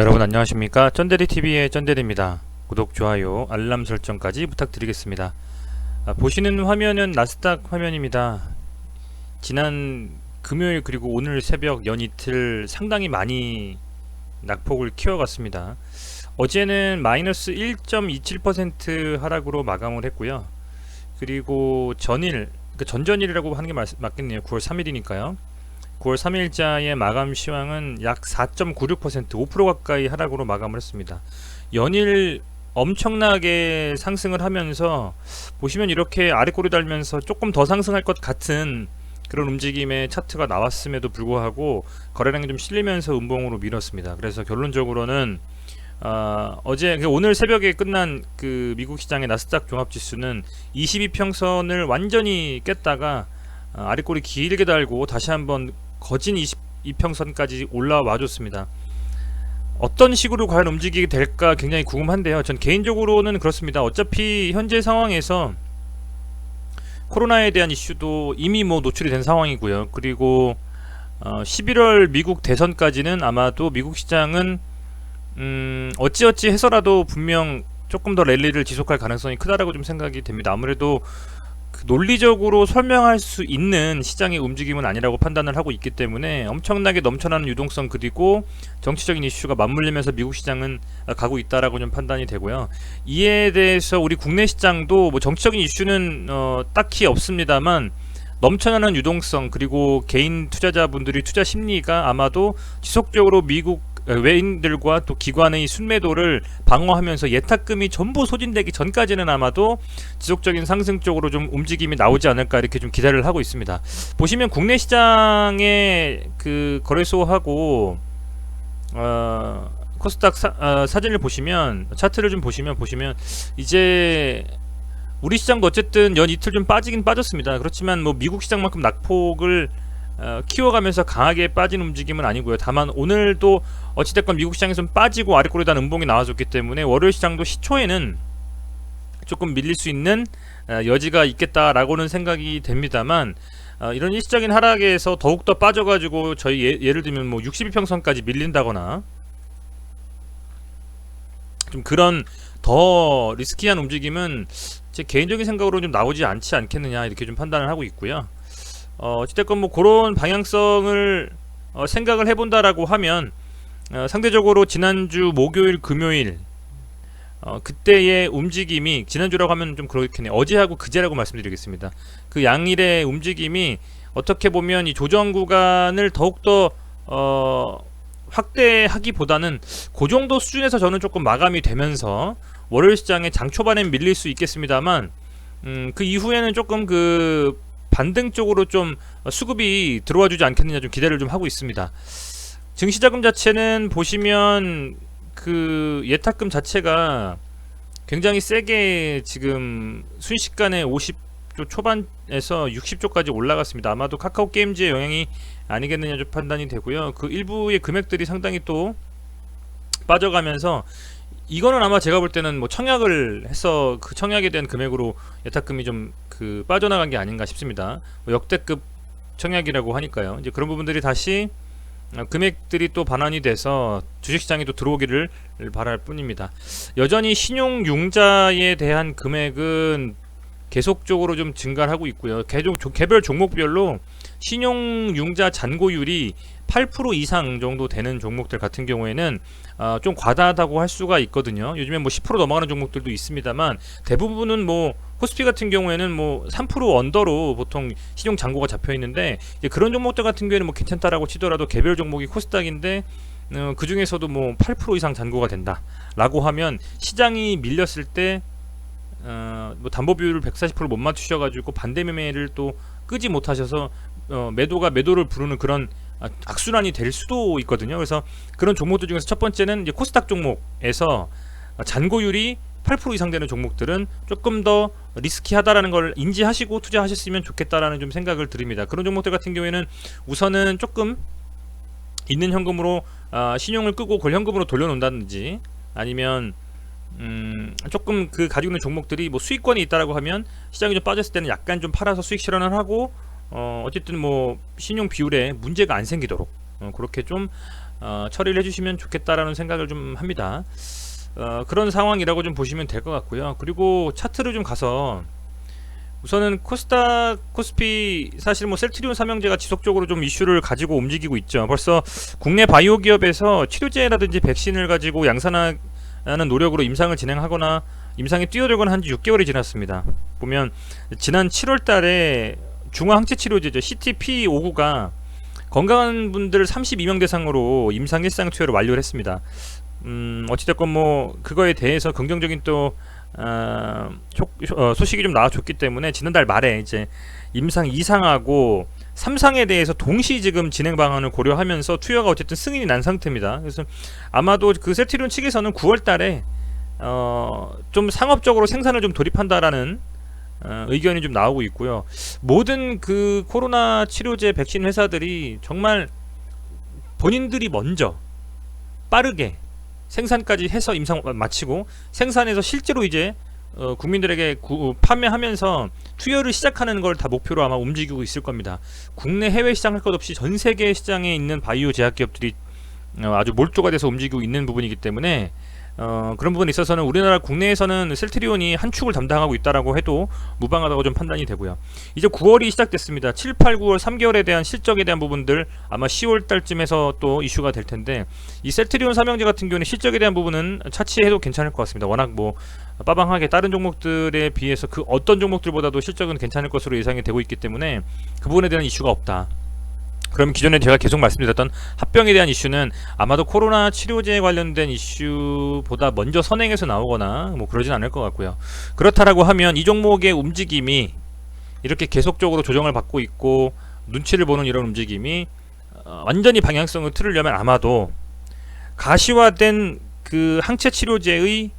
여러분 안녕하십니까? 쩐데리TV의 쩐데리입니다. 구독, 좋아요, 알람 설정까지 부탁드리겠습니다. 아, 보시는 화면은 나스닥 화면입니다. 지난 금요일 그리고 오늘 새벽 연이틀 상당히 많이 낙폭을 키워갔습니다. 어제는 마이너스 1.27% 하락으로 마감을 했고요. 그리고 전일 그 전전일이라고 하는 게 맞, 맞겠네요. 9월 3일이니까요 9월 3일자의 마감 시황은 약 4.96% 5% 가까이 하락으로 마감을 했습니다. 연일 엄청나게 상승을 하면서 보시면 이렇게 아래 꼬리 달면서 조금 더 상승할 것 같은 그런 움직임의 차트가 나왔음에도 불구하고 거래량이 좀 실리면서 음봉으로 밀었습니다. 그래서 결론적으로는 어, 어제 그 오늘 새벽에 끝난 그 미국 시장의 나스닥 종합지수는 22평선을 완전히 깼다가 어, 아래꼬리 길게 달고 다시 한번 거진 22평선까지 올라와 줬습니다. 어떤 식으로 과연 움직이게 될까 굉장히 궁금한데요. 전 개인적으로는 그렇습니다. 어차피 현재 상황에서 코로나에 대한 이슈도 이미 뭐 노출이 된 상황이고요. 그리고 어, 11월 미국 대선까지는 아마도 미국 시장은 음, 어찌어찌 해서라도 분명 조금 더 랠리를 지속할 가능성이 크다라고 좀 생각이 됩니다. 아무래도 그 논리적으로 설명할 수 있는 시장의 움직임은 아니라고 판단을 하고 있기 때문에 엄청나게 넘쳐나는 유동성 그리고 정치적인 이슈가 맞물리면서 미국 시장은 가고 있다라고 좀 판단이 되고요. 이에 대해서 우리 국내 시장도 뭐 정치적인 이슈는 어, 딱히 없습니다만 넘쳐나는 유동성 그리고 개인 투자자분들이 투자 심리가 아마도 지속적으로 미국 외인들과 또 기관의 순매도를 방어하면서 예탁금이 전부 소진되기 전까지는 아마도 지속적인 상승 쪽으로 좀 움직임이 나오지 않을까 이렇게 좀 기대를 하고 있습니다. 보시면 국내 시장의 그 거래소하고 어, 코스닥 사, 어, 사진을 보시면 차트를 좀 보시면 보시면 이제 우리 시장도 어쨌든 연 이틀 좀 빠지긴 빠졌습니다. 그렇지만 뭐 미국 시장만큼 낙폭을 어, 키워가면서 강하게 빠진 움직임은 아니고요. 다만 오늘도 어찌됐건 미국 시장에서 빠지고 아래꼬리단 음봉이 나와줬기 때문에 월요일 시장도 시초에는 조금 밀릴 수 있는 어, 여지가 있겠다라고는 생각이 됩니다만 어, 이런 일시적인 하락에서 더욱더 빠져가지고 저희 예, 예를 들면 뭐 62평선까지 밀린다거나 좀 그런 더 리스키한 움직임은 제 개인적인 생각으로 좀 나오지 않지 않겠느냐 이렇게 좀 판단을 하고 있고요. 어, 어찌됐건 뭐 그런 방향성을 어, 생각을 해본다라고 하면 어, 상대적으로 지난주 목요일 금요일 어, 그때의 움직임이 지난주라고 하면 좀 그렇겠네요. 어제하고 그제라고 말씀드리겠습니다. 그 양일의 움직임이 어떻게 보면 이 조정 구간을 더욱더 어, 확대하기보다는 그 정도 수준에서 저는 조금 마감이 되면서 월요일 시장에 장 초반엔 밀릴 수 있겠습니다만 음, 그 이후에는 조금 그 반등 쪽으로 좀 수급이 들어와 주지 않겠느냐 좀 기대를 좀 하고 있습니다. 증시자금 자체는 보시면 그 예탁금 자체가 굉장히 세게 지금 순식간에 50조 초반에서 60조까지 올라갔습니다. 아마도 카카오 게임즈의 영향이 아니겠느냐 좀 판단이 되고요. 그 일부의 금액들이 상당히 또 빠져가면서 이거는 아마 제가 볼 때는 뭐 청약을 해서 그 청약에 대한 금액으로 예탁금이 좀 그 빠져나간 게 아닌가 싶습니다. 뭐 역대급 청약이라고 하니까요. 이제 그런 부분들이 다시 어, 금액들이 또 반환이 돼서 주식시장에 또 들어오기를 바랄 뿐입니다. 여전히 신용 융자에 대한 금액은 계속적으로 좀 증가를 하고 있고요. 개종, 개별 종목별로 신용 융자 잔고율이 8% 이상 정도 되는 종목들 같은 경우에는 어, 좀 과다하다고 할 수가 있거든요. 요즘에 뭐 10% 넘어가는 종목들도 있습니다만 대부분은 뭐 코스피 같은 경우에는 뭐 3% 언더로 보통 신용 잔고가 잡혀 있는데 그런 종목들 같은 경우에는 뭐 괜찮다라고 치더라도 개별 종목이 코스닥인데 어, 그 중에서도 뭐 8% 이상 잔고가 된다라고 하면 시장이 밀렸을 때 어, 뭐 담보 비율을 140%를 못 맞추셔가지고 반대 매매를 또 끄지 못하셔서 어, 매도가 매도를 부르는 그런 아, 악순환이 될 수도 있거든요. 그래서 그런 종목들 중에서 첫 번째는 이제 코스닥 종목에서 잔고율이 8% 이상 되는 종목들은 조금 더 리스키하다라는 걸 인지하시고 투자하셨으면 좋겠다라는 좀 생각을 드립니다. 그런 종목들 같은 경우에는 우선은 조금 있는 현금으로 아, 신용을 끄고 그걸 현금으로 돌려놓는다든지 아니면 음, 조금 그 가지고 있는 종목들이 뭐 수익권이 있다라고 하면 시장이 좀 빠졌을 때는 약간 좀 팔아서 수익 실현을 하고 어, 어쨌든 뭐 신용 비율에 문제가 안 생기도록 어, 그렇게 좀 어, 처리를 해주시면 좋겠다라는 생각을 좀 합니다. 어, 그런 상황이라고 좀 보시면 될 것 같고요. 그리고 차트를 좀 가서 우선은 코스닥 코스피 사실 뭐 셀트리온 삼형제가 지속적으로 좀 이슈를 가지고 움직이고 있죠. 벌써 국내 바이오 기업에서 치료제라든지 백신을 가지고 양산하 는 노력으로 임상을 진행하거나 임상에 뛰어들거나 한 지 6개월이 지났습니다. 보면 지난 7월 달에 중화항체 치료제죠. CTP59가 건강한 분들 32명 대상으로 임상 일상 투여를 완료를 했습니다. 음, 어찌됐건 뭐 그거에 대해서 긍정적인 또 어, 소- 어, 소식이 좀 나와줬기 때문에 지난달 말에 이제 임상 2상하고 3상에 대해서 동시 지금 진행 방안을 고려하면서 투여가 어쨌든 승인이 난 상태입니다. 그래서 아마도 그 세트리온 측에서는 9월 달에 어, 좀 상업적으로 생산을 좀 돌입한다라는 어, 의견이 좀 나오고 있고요. 모든 그 코로나 치료제 백신 회사들이 정말 본인들이 먼저 빠르게 생산까지 해서 임상 마치고 생산해서 실제로 이제 어, 국민들에게 구- 판매하면서 투여를 시작하는 걸 다 목표로 아마 움직이고 있을 겁니다. 국내 해외 시장 할 것 없이 전 세계 시장에 있는 바이오 제약 기업들이 어, 아주 몰두가 돼서 움직이고 있는 부분이기 때문에 어, 그런 부분에 있어서는 우리나라 국내에서는 셀트리온이 한 축을 담당하고 있다라고 해도 무방하다고 좀 판단이 되고요. 이제 9월이 시작됐습니다. 7, 8, 9월 3개월에 대한 실적에 대한 부분들 아마 10월 달쯤에서 또 이슈가 될 텐데 이 셀트리온 삼형제 같은 경우는 실적에 대한 부분은 차치해도 괜찮을 것 같습니다. 워낙 뭐 빠방하게 다른 종목들에 비해서 그 어떤 종목들보다도 실적은 괜찮을 것으로 예상이 되고 있기 때문에 그 부분에 대한 이슈가 없다. 그럼 기존에 제가 계속 말씀드렸던 합병에 대한 이슈는 아마도 코로나 치료제에 관련된 이슈보다 먼저 선행해서 나오거나 뭐 그러진 않을 것 같고요. 그렇다라고 하면 이 종목의 움직임이 이렇게 계속적으로 조정을 받고 있고 눈치를 보는 이런 움직임이 어, 완전히 방향성을 틀으려면 아마도 가시화된 그 항체 치료제의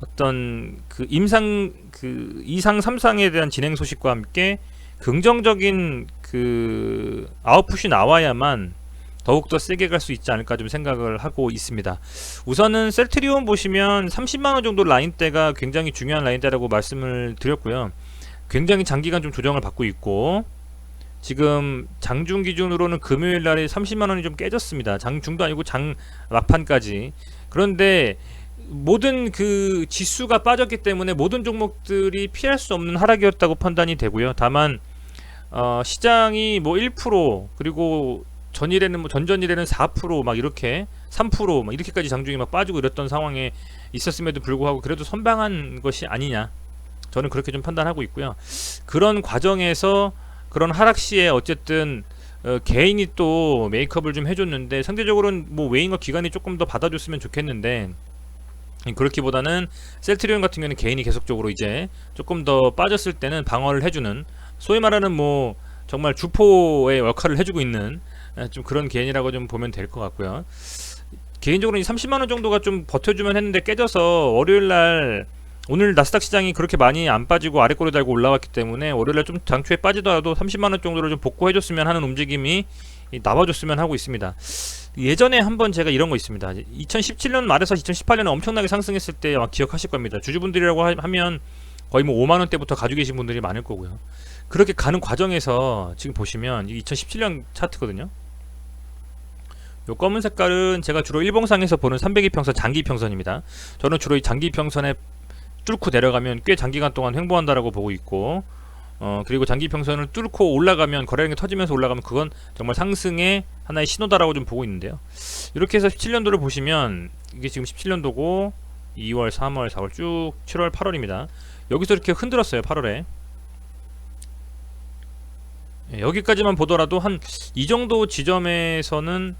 어떤 그 임상 그 2상 3상에 대한 진행 소식과 함께 긍정적인 그 아웃풋이 나와야만 더욱더 세게 갈 수 있지 않을까 좀 생각을 하고 있습니다. 우선은 셀트리온 보시면 30만원 정도 라인대가 굉장히 중요한 라인대라고 말씀을 드렸고요. 굉장히 장기간 좀 조정을 받고 있고 지금 장중 기준으로는 금요일 날에 30만 원이 좀 깨졌습니다. 장중도 아니고 장 막판까지. 그런데 모든 그 지수가 빠졌기 때문에 모든 종목들이 피할 수 없는 하락이었다고 판단이 되고요. 다만 어, 시장이 뭐 1% 그리고 전일에는 뭐 전전일에는 4%막 이렇게 3%막 이렇게까지 장중이 막 빠지고 이랬던 상황에 있었음에도 불구하고 그래도 선방한 것이 아니냐. 저는 그렇게 좀 판단하고 있고요. 그런 과정에서 그런 하락 시에 어쨌든 어, 개인이 또 메이크업을 좀 해줬는데 상대적으로는 뭐 외인과 기관이 조금 더 받아줬으면 좋겠는데 그렇기보다는 셀트리온 같은 경우는 개인이 계속적으로 이제 조금 더 빠졌을 때는 방어를 해주는 소위 말하는 뭐 정말 주포의 역할을 해주고 있는 에, 좀 그런 개인이라고 좀 보면 될 것 같고요. 개인적으로 이 30만 원 정도가 좀 버텨주면 했는데 깨져서 월요일 날 오늘 나스닥 시장이 그렇게 많이 안 빠지고 아래 꼬리 달고 올라왔기 때문에 월요일 날 좀 장초에 빠지더라도 30만 원 정도를 좀 복구해줬으면 하는 움직임이 이 나와줬으면 하고 있습니다. 예전에 한번 제가 이런 거 있습니다. 2017년 말에서 2018년에 엄청나게 상승했을 때 기억하실 겁니다. 주주분들이라고 하- 하면 거의 뭐 5만 원대부터 가지고 계신 분들이 많을 거고요. 그렇게 가는 과정에서 지금 보시면 이 2017년 차트거든요. 요 검은 색깔은 제가 주로 일봉상에서 보는 302평선 장기평선입니다. 저는 주로 이 장기평선에 뚫고 내려가면 꽤 장기간 동안 횡보한다라고 보고 있고 어 그리고 장기평선을 뚫고 올라가면 거래량이 터지면서 올라가면 그건 정말 상승의 하나의 신호다라고 좀 보고 있는데요. 이렇게 해서 17년도를 보시면 이게 지금 17년도고 2월, 3월, 4월 쭉 7월, 8월입니다. 여기서 이렇게 흔들었어요. 8월에. 예, 여기까지만 보더라도 한 이 정도 지점에서는?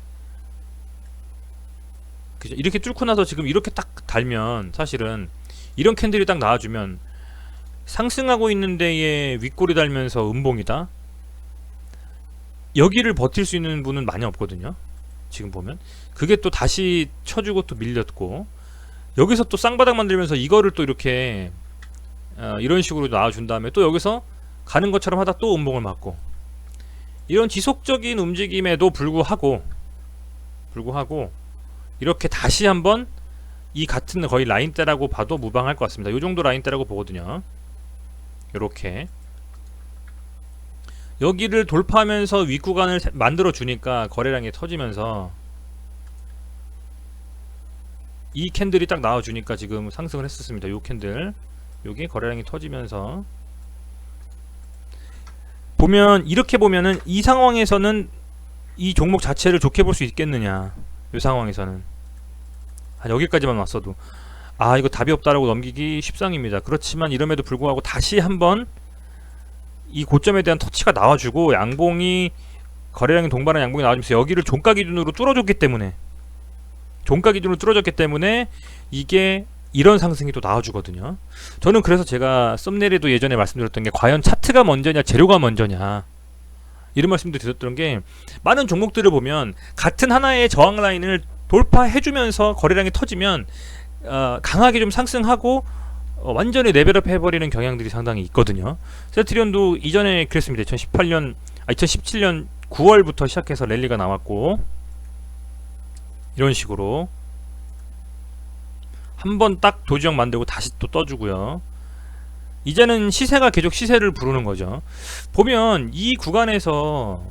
이렇게 뚫고 나서 지금 이렇게 딱 달면 사실은 이런 캔들이 딱 나와주면 상승하고 있는 데에 윗골이 달면서 음봉이다. 여기를 버틸 수 있는 분은 많이 없거든요. 지금 보면 그게 또 다시 쳐주고 또 밀렸고 여기서 또 쌍바닥 만들면서 이거를 또 이렇게 어, 이런 식으로 나와준 다음에 또 여기서 가는 것처럼 하다 또 음봉을 맞고 이런 지속적인 움직임에도 불구하고 불구하고 이렇게 다시 한번 이 같은 거의 라인대라고 봐도 무방할 것 같습니다. 이 정도 라인대라고 보거든요. 이렇게 여기를 돌파하면서 윗구간을 세- 만들어 주니까 거래량이 터지면서 이 캔들이 딱 나와주니까 지금 상승을 했었습니다. 요 캔들 요게 거래량이 터지면서. 보면 이렇게 보면은 이 상황에서는 이 종목 자체를 좋게 볼 수 있겠느냐. 이 상황에서는. 한 여기까지만 왔어도. 아 이거 답이 없다라고 넘기기 쉽상입니다. 그렇지만 이럼에도 불구하고 다시 한번 이 고점에 대한 터치가 나와주고 양봉이 거래량이 동반한 양봉이 나와주면서 여기를 종가 기준으로 뚫어줬기 때문에. 종가 기준으로 뚫어졌기 때문에 이게 이런 상승이 또 나와주거든요 저는 그래서 제가 썸네일에도 예전에 말씀드렸던 게 과연 차트가 먼저냐 재료가 먼저냐 이런 말씀도 드렸던 게 많은 종목들을 보면 같은 하나의 저항 라인을 돌파해주면서 거래량이 터지면 어, 강하게 좀 상승하고 어, 완전히 레벨업 해버리는 경향들이 상당히 있거든요. 세트리온도 이전에 그랬습니다. 2018년, 아, 2017년 9월부터 시작해서 랠리가 나왔고 이런 식으로 한 번 딱 도지형 만들고 다시 또 떠주고요. 이제는 시세가 계속 시세를 부르는 거죠. 보면 이 구간에서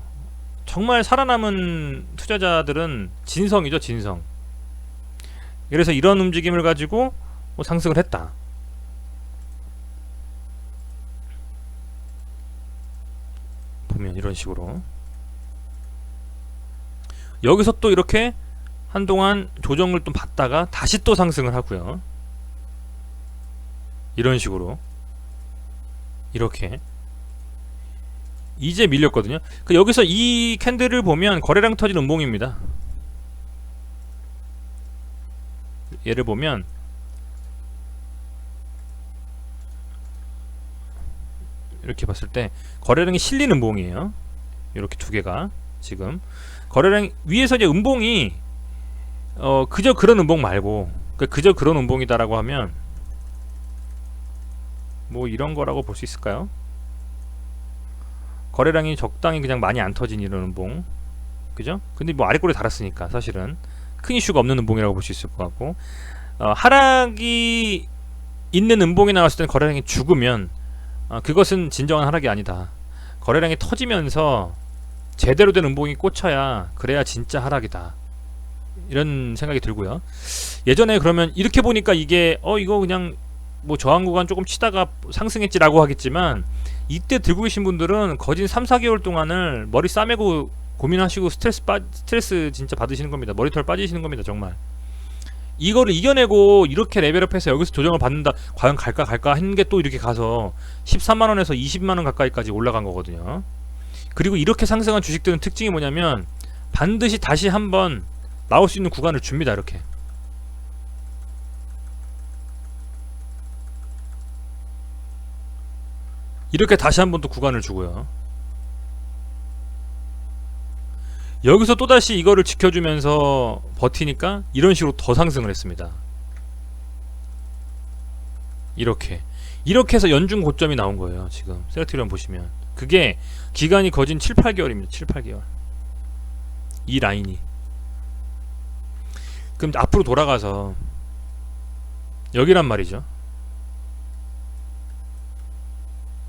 정말 살아남은 투자자들은 진성이죠, 진성. 그래서 이런 움직임을 가지고 뭐 상승을 했다. 보면 이런 식으로 여기서 또 이렇게 한동안 조정을 좀 받다가 다시 또 상승을 하고요. 이런 식으로 이렇게 이제 밀렸거든요. 그 여기서 이 캔들을 보면 거래량 터진 음봉입니다. 얘를 보면 이렇게 봤을 때 거래량이 실린 음봉이에요. 이렇게 두 개가 지금 거래량 위에서 이제 음봉이 어 그저 그런 음봉 말고 그 그저 그런 음봉이다라고 하면 뭐 이런 거라고 볼 수 있을까요? 거래량이 적당히 그냥 많이 안 터진 이런 음봉. 그죠? 근데 뭐 아래꼬리 달았으니까 사실은. 큰 이슈가 없는 음봉이라고 볼 수 있을 것 같고. 어, 하락이 있는 음봉이 나왔을 때는 거래량이 죽으면 어, 그것은 진정한 하락이 아니다. 거래량이 터지면서 제대로 된 음봉이 꽂혀야 그래야 진짜 하락이다 이런 생각이 들고요 예전에 그러면 이렇게 보니까 이게 어 이거 그냥 뭐 저항 구간 조금 치다가 상승했지라고 하겠지만 이때 들고 계신 분들은 거진 3, 4개월 동안을 머리 싸매고 고민하시고 스트레스 빠 스트레스 진짜 받으시는 겁니다. 머리털 빠지시는 겁니다, 정말. 이거를 이겨내고 이렇게 레벨업해서 여기서 조정을 받는다. 과연 갈까 갈까 했는 게 또 이렇게 가서 13만 원에서 20만 원 가까이까지 올라간 거거든요. 그리고 이렇게 상승한 주식들은 특징이 뭐냐면 반드시 다시 한번 나올 수 있는 구간을 줍니다, 이렇게. 이렇게 다시 한 번 또 구간을 주고요. 여기서 또다시 이거를 지켜주면서 버티니까 이런 식으로 더 상승을 했습니다. 이렇게 이렇게 해서 연중 고점이 나온 거예요. 지금 셀렉트리온 보시면 그게 기간이 거진 7, 8개월입니다. 7, 8개월 이 라인이 그럼 앞으로 돌아가서 여기란 말이죠.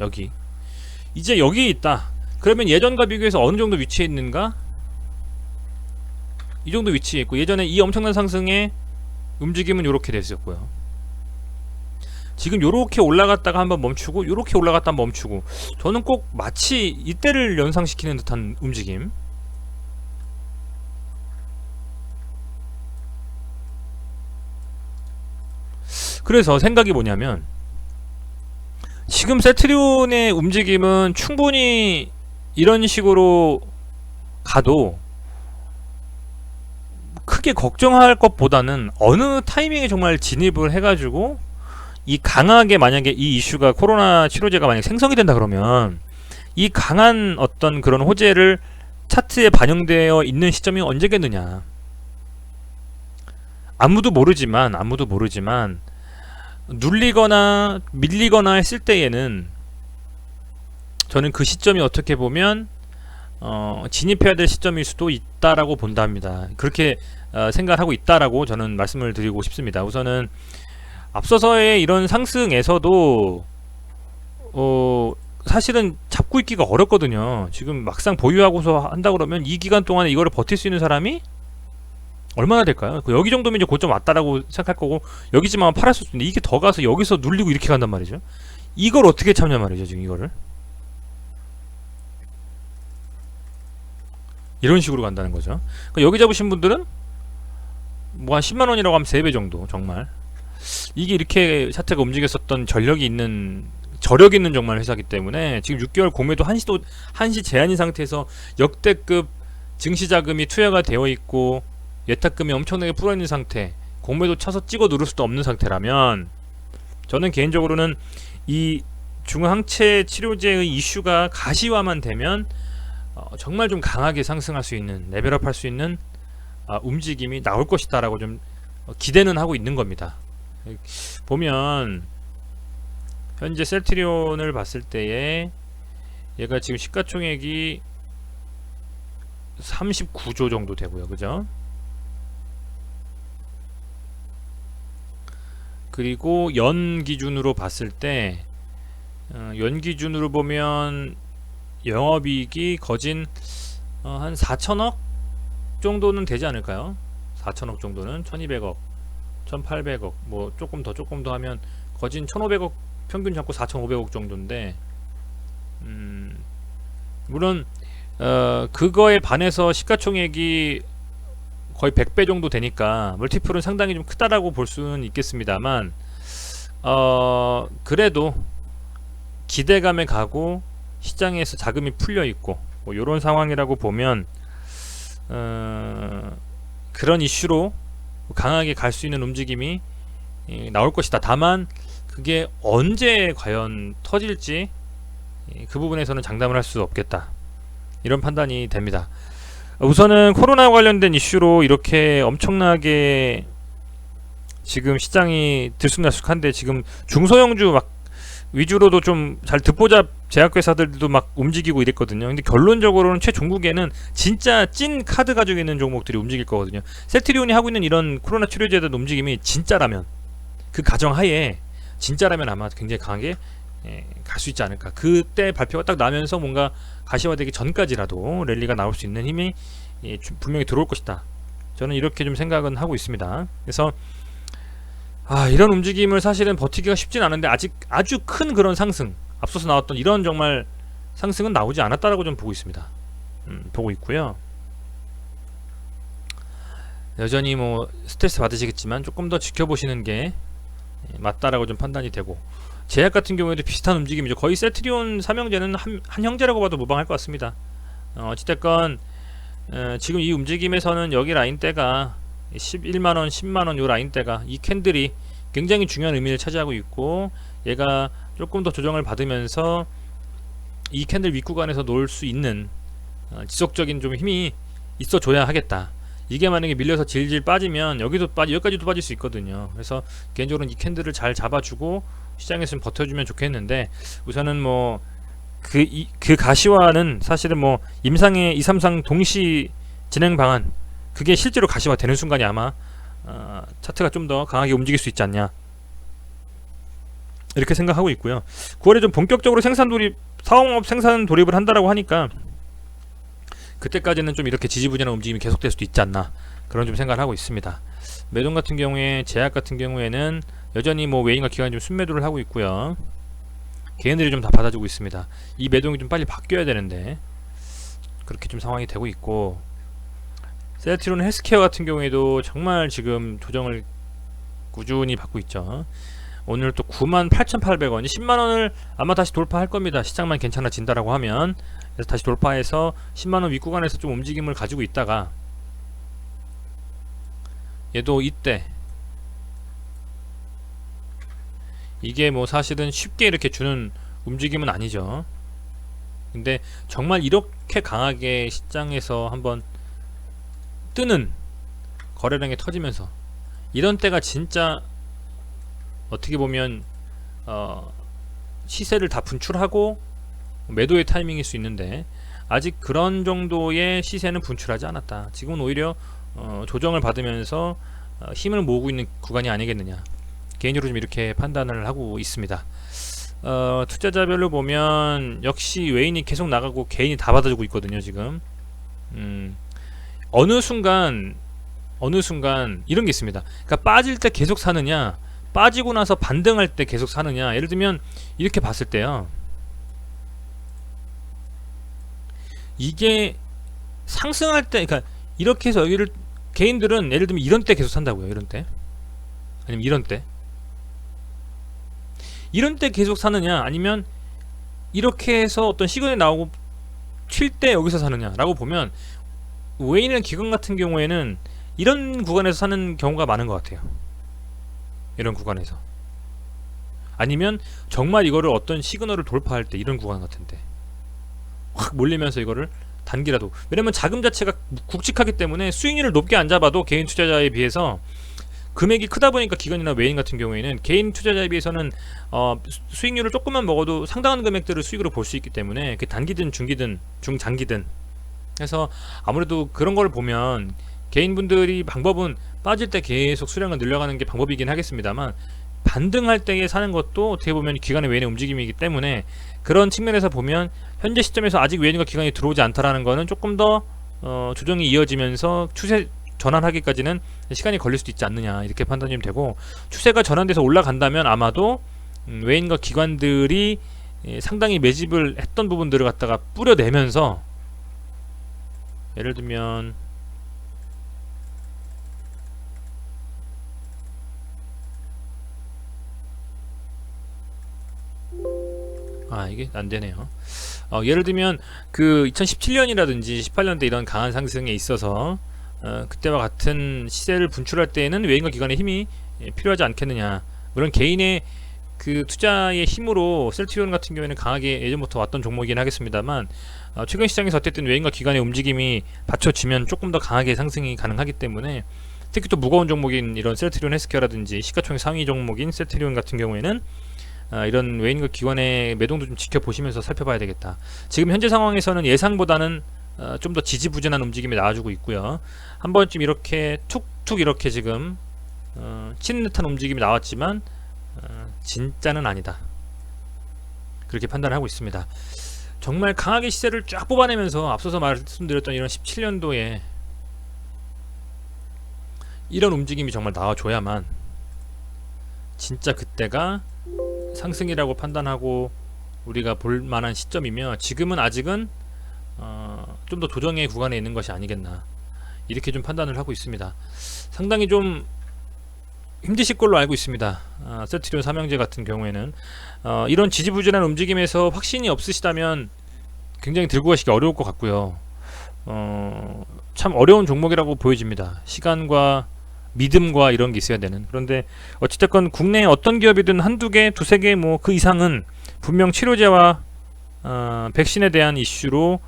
여기. 이제 여기 있다. 그러면 예전과 비교해서 어느 정도 위치에 있는가? 이 정도 위치에 있고 예전에 이 엄청난 상승의 움직임은 이렇게 됐었고요. 지금 요렇게 올라갔다가 한번 멈추고 요렇게 올라갔다 멈추고 저는 꼭 마치 이때를 연상시키는 듯한 움직임 그래서 생각이 뭐냐면 지금 세트리온의 움직임은 충분히 이런 식으로 가도 크게 걱정할 것보다는 어느 타이밍에 정말 진입을 해가지고 이 강하게 만약에 이 이슈가 코로나 치료제가 만약 생성이 된다 그러면 이 강한 어떤 그런 호재를 차트에 반영되어 있는 시점이 언제겠느냐. 아무도 모르지만 아무도 모르지만 눌리거나 밀리거나 했을 때에는 저는 그 시점이 어떻게 보면 어, 진입해야 될 시점일 수도 있다라고 본답니다. 그렇게 어, 생각을 하고 있다라고 저는 말씀을 드리고 싶습니다. 우선은 앞서서의 이런 상승에서도 어, 사실은 잡고 있기가 어렵거든요. 지금 막상 보유하고서 한다 그러면 이 기간 동안에 이거를 버틸 수 있는 사람이 얼마나 될까요? 그 여기 정도면 이제 고점 왔다라고 생각할 거고 여기지만 팔았을 수 있는데 이게 더 가서 여기서 눌리고 이렇게 간단 말이죠. 이걸 어떻게 참냐 말이죠 지금 이거를 이런 식으로 간다는 거죠. 그러니까 여기 잡으신 분들은 뭐 한 10만 원이라고 하면 3배 정도 정말 이게 이렇게 차트가 움직였었던 전력이 있는 저력 있는 정말 회사기 때문에 지금 6개월 공매도 한시도 한시 제한인 상태에서 역대급 증시 자금이 투여가 되어 있고 예탁금이 엄청나게 불어 있는 상태 공매도 쳐서 찍어 누를 수도 없는 상태라면 저는 개인적으로는 이 중항체 치료제의 이슈가 가시화만 되면 어, 정말 좀 강하게 상승할 수 있는 레벨업 할 수 있는 아, 움직임이 나올 것이다 라고 좀 어, 기대는 하고 있는 겁니다. 보면 현재 셀트리온을 봤을 때에 얘가 지금 시가총액이 39조 정도 되고요. 그죠? 그리고 연 기준으로 봤을 때, 어, 연 기준으로 보면 영업이익이 거진 어, 한 4천억 정도는 되지 않을까요? 4천억 정도는 1200억, 1800억, 뭐 조금 더 조금 더 하면 거진 1500억 평균 잡고 4,500억 정도인데, 음, 물론 어, 그거에 반해서 시가총액이 거의 100배 정도 되니까 멀티플은 상당히 좀 크다라고 볼 수는 있겠습니다만 어, 그래도 기대감에 가고 시장에서 자금이 풀려 있고 뭐 이런 상황이라고 보면 어, 그런 이슈로 강하게 갈 수 있는 움직임이 예, 나올 것이다. 다만 그게 언제 과연 터질지 예, 그 부분에서는 장담을 할 수 없겠다. 이런 판단이 됩니다. 우선은 코로나 관련된 이슈로 이렇게 엄청나게 지금 시장이 들쑥날쑥한데 지금 중소형주 막 위주로도 좀 잘 듣보잡 제약회사들도 막 움직이고 이랬거든요. 근데 결론적으로는 최종국에는 진짜 찐 카드 가지고 있는 종목들이 움직일 거거든요. 셀트리온이 하고 있는 이런 코로나 치료제에 대한 움직임이 진짜라면 그 가정 하에 진짜라면 아마 굉장히 강하게 예, 갈 수 있지 않을까. 그때 발표가 딱 나면서 뭔가 가시화되기 전까지라도 랠리가 나올 수 있는 힘이 예, 주- 분명히 들어올 것이다. 저는 이렇게 좀 생각은 하고 있습니다. 그래서 아, 이런 움직임을 사실은 버티기가 쉽진 않은데 아직 아주 큰 그런 상승, 앞서서 나왔던 이런 정말 상승은 나오지 않았다라고 좀 보고 있습니다. 음, 보고 있고요. 여전히 뭐 스트레스 받으시겠지만 조금 더 지켜보시는 게 예, 맞다라고 좀 판단이 되고 제약 같은 경우에도 비슷한 움직임이죠. 거의 세트리온 삼형제는 한, 한 형제라고 봐도 무방할 것 같습니다. 어, 어찌됐건 어, 지금 이 움직임에서는 여기 라인대가 11만원, 10만원 요 라인대가 이 캔들이 굉장히 중요한 의미를 차지하고 있고 얘가 조금 더 조정을 받으면서 이 캔들 윗구간에서 놓을 수 있는 어, 지속적인 좀 힘이 있어 줘야 하겠다. 이게 만약에 밀려서 질질 빠지면 여기도 빠지 여기까지도 빠질 수 있거든요. 그래서 개인적으로는 이 캔들을 잘 잡아주고 시장에서 좀 버텨주면 좋겠는데 우선은 뭐 그 그 가시화는 사실은 뭐 임상의 2, 3상 동시 진행 방안 그게 실제로 가시화 되는 순간이 아마 어, 차트가 좀 더 강하게 움직일 수 있지 않냐 이렇게 생각하고 있고요. 9월에 좀 본격적으로 생산 돌입 사업업 생산 돌입을 한다라고 하니까 그때까지는 좀 이렇게 지지부진한 움직임이 계속될 수도 있지 않나 그런 좀 생각을 하고 있습니다. 매동 같은 경우에 제약 같은 경우에는 여전히 뭐 외인과 기관이 좀 순매도를 하고 있고요. 개인들이 좀 다 받아주고 있습니다. 이 매동이 좀 빨리 바뀌어야 되는데 그렇게 좀 상황이 되고 있고 셀트리온 헬스케어 같은 경우에도 정말 지금 조정을 꾸준히 받고 있죠. 오늘 또 98,800원, 10만 원을 아마 다시 돌파할 겁니다. 시장만 괜찮아진다라고 하면 그래서 다시 돌파해서 10만 원 윗구간에서 좀 움직임을 가지고 있다가 얘도 이때 이게 뭐 사실은 쉽게 이렇게 주는 움직임은 아니죠. 근데 정말 이렇게 강하게 시장에서 한번 뜨는 거래량이 터지면서 이런 때가 진짜 어떻게 보면 어 시세를 다 분출하고 매도의 타이밍일 수 있는데 아직 그런 정도의 시세는 분출하지 않았다. 지금은 오히려 어 조정을 받으면서 어 힘을 모으고 있는 구간이 아니겠느냐. 개인적으로 좀 이렇게 판단을 하고 있습니다. 어, 투자자별로 보면 역시 외인이 계속 나가고 개인이 다 받아주고 있거든요 지금. 음, 어느 순간 어느 순간 이런 게 있습니다. 그러니까 빠질 때 계속 사느냐, 빠지고 나서 반등할 때 계속 사느냐. 예를 들면 이렇게 봤을 때요. 이게 상승할 때, 그러니까 이렇게 해서 여기를 개인들은 예를 들면 이런 때 계속 산다고요. 이런 때, 아니면 이런 때, 이런 때 계속 사느냐, 아니면 이렇게 해서 어떤 시그널이 나오고 튈때 여기서 사느냐라고 보면 웨인이나 기관 같은 경우에는 이런 구간에서 사는 경우가 많은 것 같아요. 이런 구간에서. 아니면 정말 이거를 어떤 시그널을 돌파할 때 이런 구간 같은데 확 몰리면서 이거를 단기라도. 왜냐면 자금 자체가 굵직하기 때문에 수익률을 높게 안 잡아도 개인 투자자에 비해서 금액이 크다 보니까 기관이나 외인 같은 경우에는 개인 투자자에 비해서는 어, 수- 수익률을 조금만 먹어도 상당한 금액들을 수익으로 볼 수 있기 때문에 그 단기든 중기든 중장기든. 그래서 아무래도 그런 걸 보면 개인분들이 방법은 빠질 때 계속 수량을 늘려가는 게 방법이긴 하겠습니다만 반등할 때에 사는 것도 어떻게 보면 기관의 외인의 움직임이기 때문에 그런 측면에서 보면 현재 시점에서 아직 외인과 기관이 들어오지 않다라는 거는 조금 더 어, 조정이 이어지면서 추세 전환하기까지는 시간이 걸릴 수도 있지 않느냐 이렇게 판단이 되고 추세가 전환돼서 올라간다면 아마도 음, 외인과 기관들이 예, 상당히 매집을 했던 부분들을 갖다가 뿌려내면서 예를 들면 아 이게 안 되네요. 어, 예를 들면 그 2017년이라든지 18년대 이런 강한 상승에 있어서 어, 그때와 같은 시세를 분출할 때에는 외인과 기관의 힘이 예, 필요하지 않겠느냐. 물론 개인의 그 투자의 힘으로 셀트리온 같은 경우에는 강하게 예전부터 왔던 종목이긴 하겠습니다만 어, 최근 시장에서 어쨌든 외인과 기관의 움직임이 받쳐지면 조금 더 강하게 상승이 가능하기 때문에 특히 또 무거운 종목인 이런 셀트리온 헬스케어라든지 시가총액 상위 종목인 셀트리온 같은 경우에는 아, 이런 외인과 기관의 매동도 좀 지켜보시면서 살펴봐야 되겠다. 지금 현재 상황에서는 예상보다는 어, 좀더 지지부진한 움직임이 나와주고 있고요. 한 번쯤 이렇게 툭툭 이렇게 지금 어, 치는 듯한 움직임이 나왔지만 어, 진짜는 아니다. 그렇게 판단하고 있습니다. 정말 강하게 시세를 쫙 뽑아내면서 앞서서 말씀드렸던 이런 17년도에 이런 움직임이 정말 나와줘야만 진짜 그때가 상승이라고 판단하고 우리가 볼 만한 시점이며 지금은 아직은 어, 좀 더 조정의 구간에 있는 것이 아니겠나 이렇게 좀 판단을 하고 있습니다. 상당히 좀 힘드실 걸로 알고 있습니다. 아, 세트리온 삼형제 같은 경우에는 어, 이런 지지부진한 움직임에서 확신이 없으시다면 굉장히 들고 가시기 어려울 것 같고요. 어, 참 어려운 종목이라고 보여집니다. 시간과 믿음과 이런 게 있어야 되는. 그런데 어찌됐건 국내 어떤 기업이든 한두 개, 두세 개, 뭐 그 이상은 분명 치료제와 어, 백신에 대한 이슈로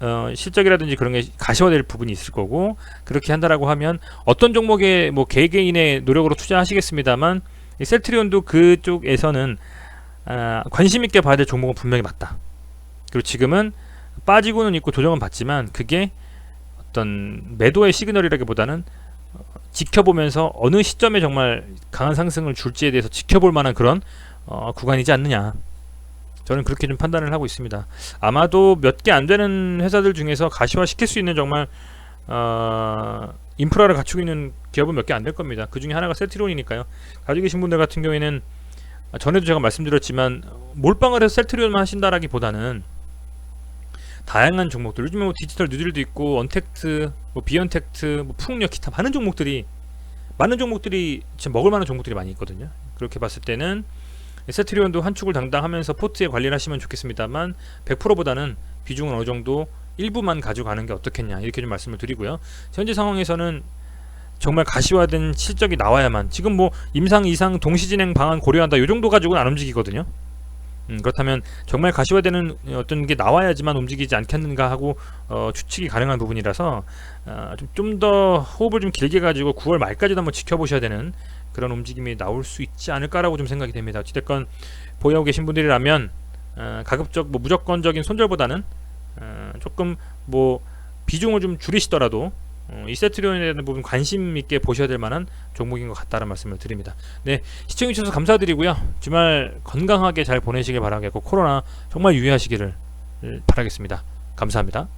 어, 실적이라든지 그런 게 가시화될 부분이 있을 거고 그렇게 한다라고 하면 어떤 종목에 뭐 개개인의 노력으로 투자하시겠습니다만 이 셀트리온도 그쪽에서는 아, 관심 있게 봐야 될 종목은 분명히 맞다. 그리고 지금은 빠지고는 있고 조정은 받지만 그게 어떤 매도의 시그널이라기보다는 지켜보면서 어느 시점에 정말 강한 상승을 줄지에 대해서 지켜볼 만한 그런 어, 구간이지 않느냐. 저는 그렇게 좀 판단을 하고 있습니다. 아마도 몇 개 안 되는 회사들 중에서 가시화 시킬 수 있는 정말 어, 인프라를 갖추고 있는 기업은 몇 개 안 될 겁니다. 그 중에 하나가 셀트리온이니까요. 가지고 계신 분들 같은 경우에는 전에도 제가 말씀드렸지만 몰빵을 해서 셀트리온만 하신다라기보다는 다양한 종목들 요즘에 뭐 디지털 뉴딜도 있고 언택트, 뭐 비언택트, 뭐 풍력 기타 많은 종목들이 많은 종목들이 지금 먹을 만한 종목들이 많이 있거든요. 그렇게 봤을 때는 세트리온도 한 축을 당당하면서 포트에 관리를 하시면 좋겠습니다만 100%보다는 비중은 어느 정도 일부만 가져가는 게 어떻겠냐 이렇게 좀 말씀을 드리고요. 현재 상황에서는 정말 가시화된 실적이 나와야만 지금 뭐 임상 이상 동시 진행 방안 고려한다 이 정도 가지고는 안 움직이거든요. 음, 그렇다면 정말 가시화되는 어떤 게 나와야지만 움직이지 않겠는가 하고 어, 추측이 가능한 부분이라서 어, 좀더 호흡을 좀 길게 가지고 9월 말까지도 한번 지켜보셔야 되는 그런 움직임이 나올 수 있지 않을까라고 좀 생각이 됩니다. 어찌됐건 보유하고 계신 분들이라면 어, 가급적 뭐 무조건적인 손절보다는 어, 조금 뭐 비중을 좀 줄이시더라도 어, 이 세트리온에 대한 부분 관심 있게 보셔야 될 만한 종목인 것 같다는 말씀을 드립니다. 네, 시청해 주셔서 감사드리고요. 주말 건강하게 잘 보내시길 바라겠고 코로나 정말 유의하시기를 바라겠습니다. 감사합니다.